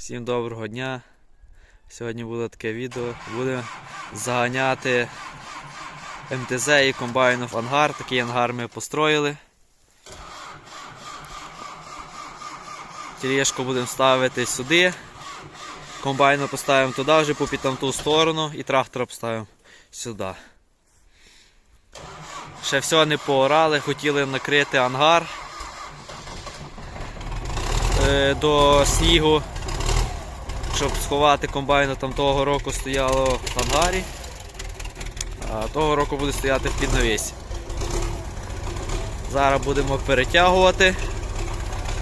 Всім доброго дня. Сьогодні буде таке відео. Будемо заганяти МТЗ і комбайну в ангар. Такий ангар ми построїли. Тележку будемо ставити сюди. Комбайну поставимо туди, вже попід там ту сторону і трактора поставимо сюди. Ще все не поорали, хотіли накрити ангар е, до снігу, щоб сховати комбайну там того року стояло в ангарі, а того року буде стояти в піднавісі. Зараз будемо перетягувати.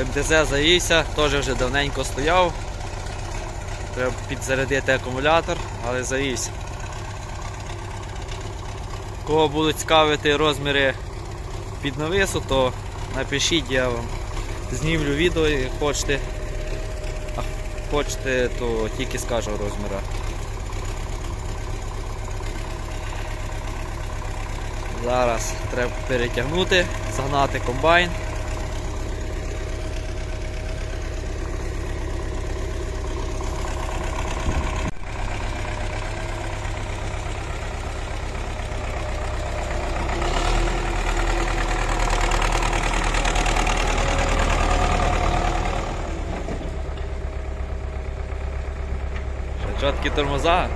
МТЗ завівся, теж вже давненько стояв. Треба підзарядити акумулятор, але завівся. Кого будуть цікавити розміри під навису, то напишіть, я вам знімлю відео, як хочете. Хочете, то тільки скажу розміра. Зараз треба перетягнути, загнати комбайн. Ще Чоткі тормоза.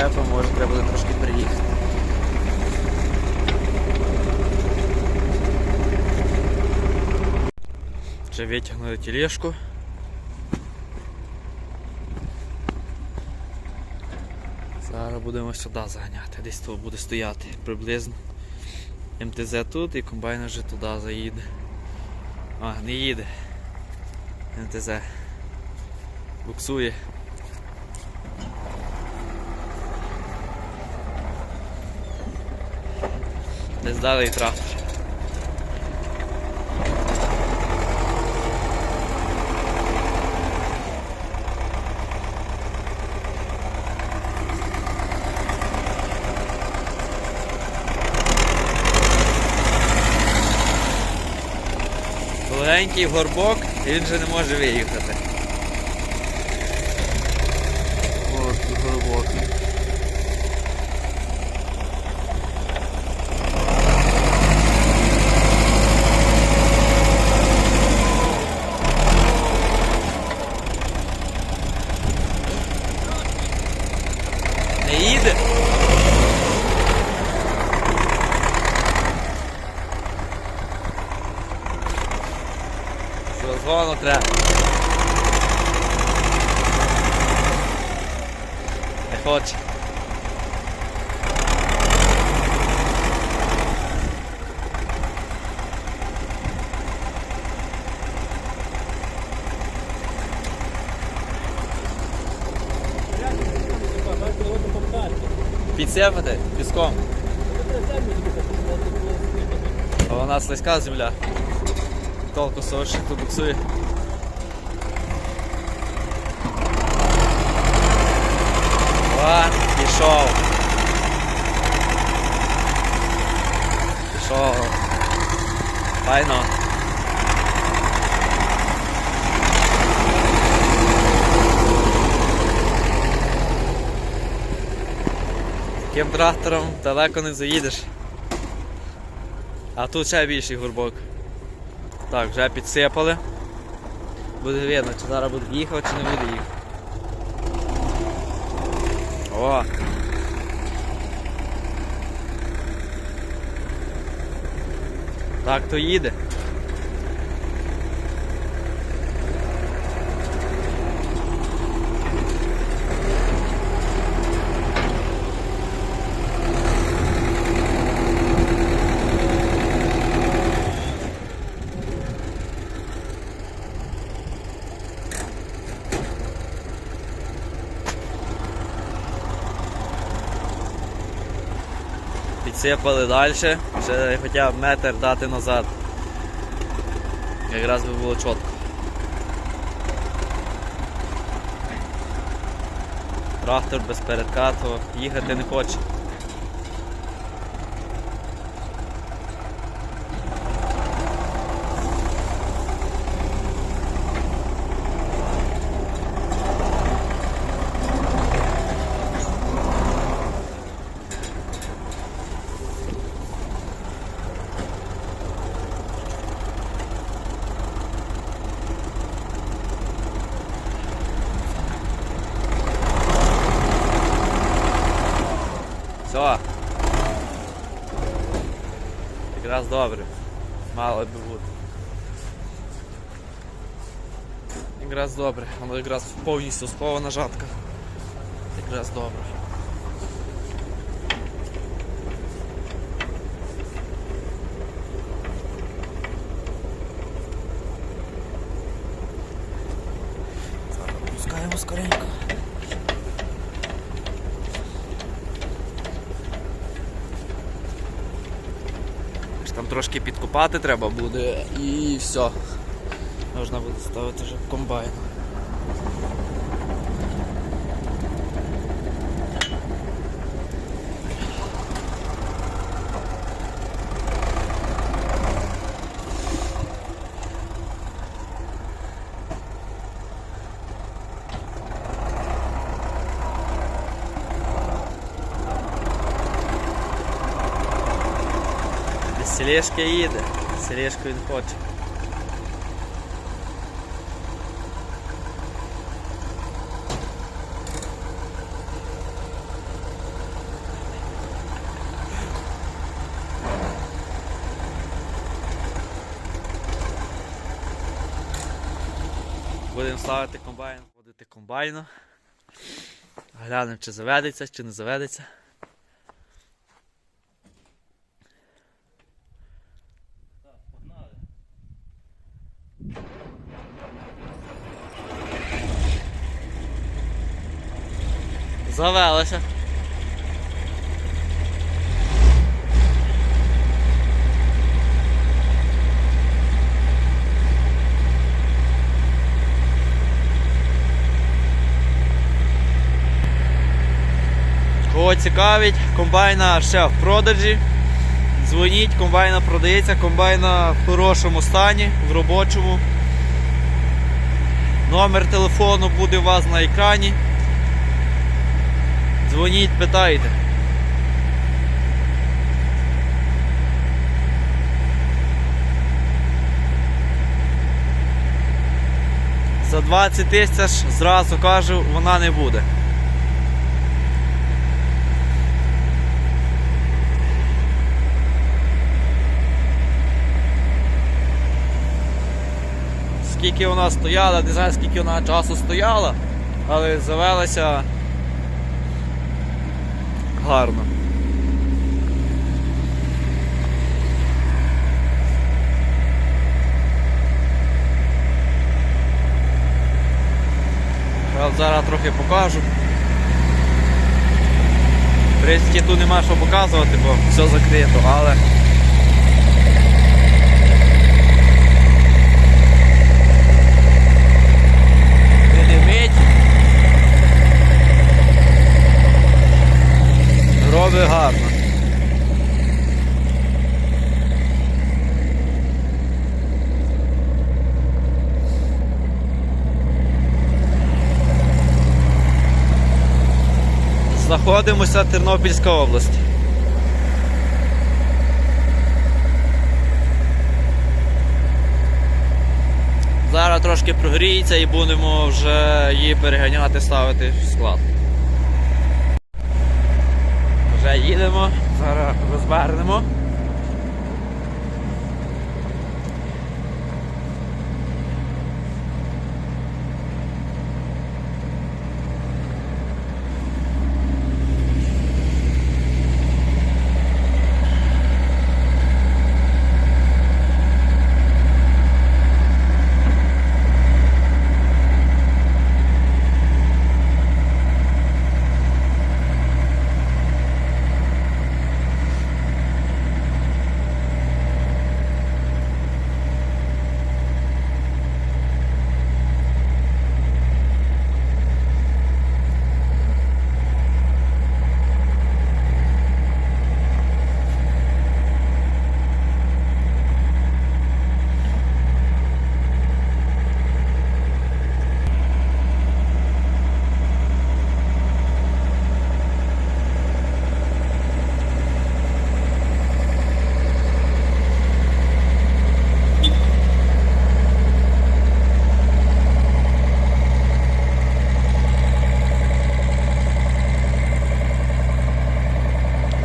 Може може треба буде трошки приїхати. Вже витягнули тележку. Зараз будемо сюди заганяти, десь тут буде стояти приблизно. МТЗ тут і комбайн вже туди заїде. А, не їде. МТЗ. Буксує. Десь далі і трактор. Легенький горбок, він вже не може виїхати. От глибокий. Не їде. Треба. Не. Підсипати піском. А у нас слизька земля. Толку тут буксує. Пішов. що файно. Таким трактором далеко не заїдеш. А тут ще більший горбок. Так, вже підсипали. Буде видно, чи зараз буде їхати, чи не буде їхати. О! Так то їде. Підсипали далі, ще хоча б метр дати назад. Якраз би було чітко. Трактор без передкату їхати не хоче. Все. Якраз добре. Мало би бути. Якраз добре, воно якраз повністю схована жатка. Якраз добре. Зараз Пускаємо скоренько. Трошки підкопати треба буде і все. Можна буде ставити вже комбайн. Селешка їде, селешку він хоче. Будемо ставити комбайн, водити комбайну. Глянемо, чи заведеться, чи не заведеться. Завелося. Кого цікавить, комбайна ще в продажі. Дзвоніть, комбайна продається, комбайна в хорошому стані, в робочому. Номер телефону буде у вас на екрані. Дзвоніть, питайте. За 20 тисяч зразу кажу, вона не буде. Скільки вона стояла, не знаю скільки вона часу стояла, але завелася гарно. Зараз трохи покажу. В принципі, тут нема що показувати, бо все закрито, але. ловить гарно. Знаходимося Тернопільська область. Зараз трошки прогріється і будемо вже її переганяти, ставити в склад. Вже їдемо, зараз розвернемо.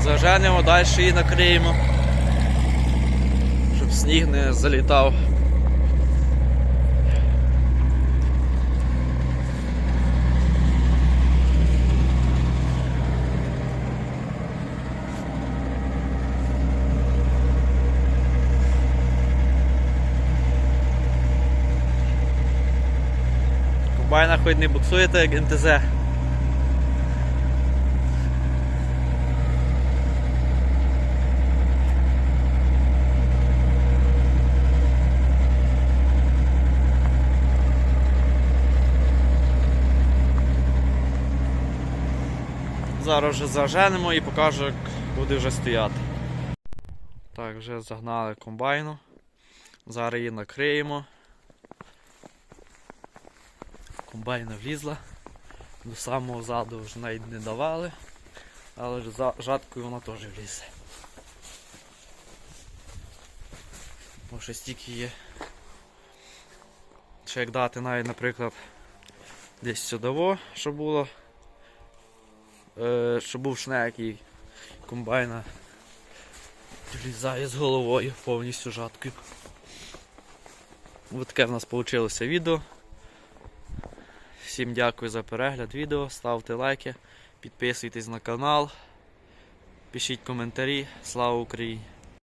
Заженемо, далі її накриємо, щоб сніг не залітав. Комбайна хоч не буксуєте, як НТЗ. Зараз вже заженемо і покажу, як буде вже стояти. Так, вже загнали комбайну. Зараз її накриємо. Комбайна влізла. До самого заду вже навіть не давали, але ж жаткою вона теж влізе. Бо ще стільки є. Ще як дати навіть, наприклад, десь сюди, щоб було е, щоб був шнек і комбайна влізає з головою повністю жаткою. Ось таке в нас вийшло відео. Всім дякую за перегляд відео, ставте лайки, підписуйтесь на канал, пишіть коментарі. Слава Україні!